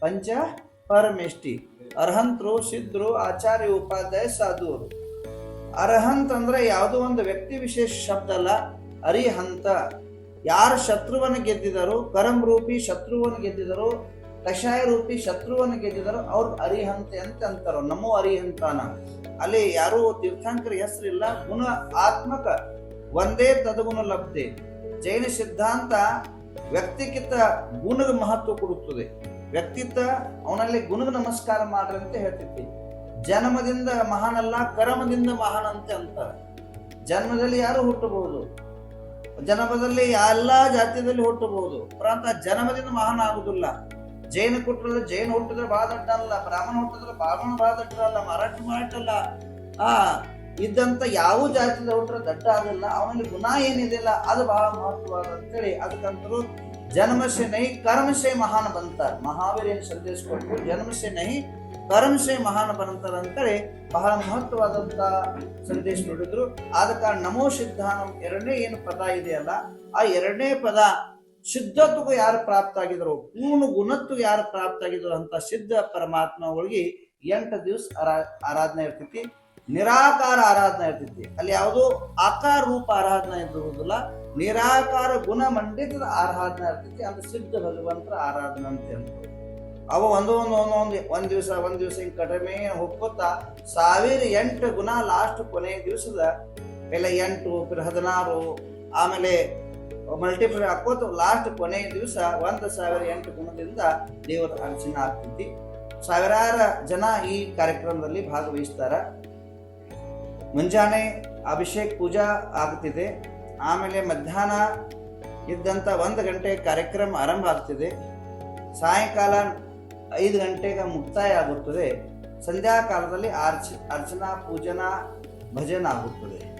ಪಂಚ ಪರಮೇಷ್ಟಿ ಅರ್ಹಂತರು ಸಿದ್ಧರು ಆಚಾರ್ಯ, ಉಪಾಧ್ಯಾಯ, ಸಾಧುವರು. ಅರ್ಹಂತ ಅಂದ್ರೆ ಯಾವುದೋ ಒಂದು ವ್ಯಕ್ತಿ ವಿಶೇಷ ಶಬ್ದ ಅಲ್ಲ, ಅರಿಹಂತ. ಯಾರು ಶತ್ರುವನ್ನು ಗೆದ್ದಿದರು ಕರಂ ರೂಪಿ ಶತ್ರುವನ್ನು ಗೆದ್ದಿದರು, ಕಷಾಯ ರೂಪಿ ಶತ್ರುವನ್ನು ಗೆದ್ದಿದರು, ಅವ್ರು ಅರಿಹಂತೆ ಅಂತ ಅಂತಾರ, ನಮೋ ಅರಿಹಂತಾನ. ಅಲ್ಲಿ ಯಾರು ತೀರ್ಥಂಕರ ಹೆಸರಿಲ್ಲ, ಗುಣ ಆತ್ಮಕ ಒಂದೇ ತದಗುಣ ಲಬ್ಧೆ. ಜೈನ ಸಿದ್ಧಾಂತ ವ್ಯಕ್ತಿಗಿಂತ ಗುಣದ ಮಹತ್ವ ಕೊಡುತ್ತದೆ. ವ್ಯಕ್ತಿತ್ವ, ಅವನಲ್ಲಿ ಗುಣದ ನಮಸ್ಕಾರ ಮಾಡ್ರಿ ಅಂತ ಹೇಳ್ತಿದ್ವಿ. ಜನ್ಮದಿಂದ ಮಹಾನಲ್ಲ ಕರ್ಮದಿಂದ ಮಹಾನ್ ಅಂತ ಅಂತಾರೆ. ಜನ್ಮದಲ್ಲಿ ಯಾರು ಹುಟ್ಟಬಹುದು? ಜನ್ಮದಲ್ಲಿ ಎಲ್ಲ ಜಾತಿಯಲ್ಲಿ ಹುಟ್ಟಬಹುದು. ಪ್ರಾಂತ ಜನ್ಮದಿಂದ ಮಹಾನ್ ಆಗುದಿಲ್ಲ. ಜೈನ ಕೊಟ್ಟರೆ ಜೈನ ಹುಟ್ಟಿದ್ರೆ ಬಹಳ ದೊಡ್ಡ ಅಲ್ಲ ಬ್ರಾಹ್ಮಣ ಹುಟ್ಟಿದ್ರೆ ಬ್ರಾಹ್ಮಣ ಬಹಳ ದೊಡ್ಡರಲ್ಲ ಮರಾಠ ಅಲ್ಲ ಆ, ಇದ್ದಂತ ಯಾವ ಜಾತಿದ ಹುಟ್ಟರೆ ದಡ್ಡ ಆಗಲ್ಲ ಅವನಲ್ಲಿ ಗುಣ ಏನಿದೆಯಲ್ಲ ಅದು ಬಹಳ ಮಹತ್ವವಾದ ಅಂತೇಳಿ ಅದಕ್ಕಂತರೂ ಜನ್ಮಸೆ ನಹಿ ಕರ್ಮಸೆ ಮಹಾನ್ ಬಂತಾರ. ಮಹಾವೀರ ಏನು ಸಂದೇಶ ಕೊಟ್ಟು ಜನ್ಮಸೆ ನಹಿ ಕರ್ಮಸೆ ಮಹಾನ್ ಬಂತಾರ ಅಂತೇಳಿ ಬಹಳ ಮಹತ್ವವಾದಂತ ಸಂದೇಶ ಕೊಟ್ಟಿದ್ರು ಆದ ಕಾರಣ ನಮೋ ಸಿದ್ಧಾನಂ ಎರಡನೇ ಏನು ಪದ ಇದೆಯಲ್ಲ, ಆ ಎರಡನೇ ಪದ ಸಿದ್ಧತ್ವಗೂ ಯಾರು ಪ್ರಾಪ್ತ ಆಗಿದ್ರು, ಪೂರ್ಣ ಗುಣತ್ವ ಯಾರು ಪ್ರಾಪ್ತ ಆಗಿದ್ರು ಅಂತ ಸಿದ್ಧ ಪರಮಾತ್ಮ ಒಳಗೆ ಎಂಟು ದಿವಸ ಆರಾ, ಆರಾಧನೆ ಇರ್ತೈತಿ. ನಿರಾಕಾರ ಆರಾಧನೆ ಇರ್ತೈತಿ. ಅಲ್ಲಿ ಯಾವುದು ಆಕಾರ ರೂಪ ಆರಾಧನೆ ಇರುವುದಿಲ್ಲ. ನಿರಾಕಾರ ಗುಣ ಮಂಡಿತದ ಆರಾಧನೆ ಇರ್ತೈತಿ. ಅದು ಸಿದ್ಧ ಭಗವಂತರ ಆರಾಧನೆ ಅಂತ ಹೇಳ್ತಾರೆ ಅವ ಒಂದು ಒಂದು ಒಂದೊಂದು ಒಂದ್ ದಿವಸ, ಒಂದು ದಿವಸ ಹಿಂಗೆ ಕಡಿಮೆ ಹೋಗ್ಕೋತಾ ಸಾವಿರ ಎಂಟು ಗುಣ ಲಾಸ್ಟ್ ಕೊನೆ ದಿವಸದ ಎಲ್ಲ ಎಂಟು ಹದಿನಾರು, ಆಮೇಲೆ ಮಲ್ಟಿಪ್ಲೈ ಹಾಕೋತ ಲಾಸ್ಟ್ ಕೊನೆಯ ದಿವಸ ಒಂದು ಸಾವಿರ ಎಂಟು ಗುಣದಿಂದ ದೇವರ ಅರ್ಚನೆ ಆಗ್ತೈತಿ. ಸಾವಿರಾರು ಜನ ಈ ಕಾರ್ಯಕ್ರಮದಲ್ಲಿ ಭಾಗವಹಿಸ್ತಾರ. ಮುಂಜಾನೆ ಅಭಿಷೇಕ್ ಪೂಜಾ ಆಗ್ತಿದೆ. ಆಮೇಲೆ ಮಧ್ಯಾಹ್ನ ಇದ್ದಂಥ ಒಂದು ಗಂಟೆ ಕಾರ್ಯಕ್ರಮ ಆರಂಭ ಆಗ್ತಿದೆ. ಸಾಯಂಕಾಲ ಐದು ಗಂಟೆಗೆ ಮುಕ್ತಾಯ ಆಗುತ್ತದೆ. ಸಂಧ್ಯಾಕಾಲದಲ್ಲಿ ಅರ್ಚ ಅರ್ಚನಾ, ಪೂಜನಾ, ಭಜನ ಆಗುತ್ತದೆ.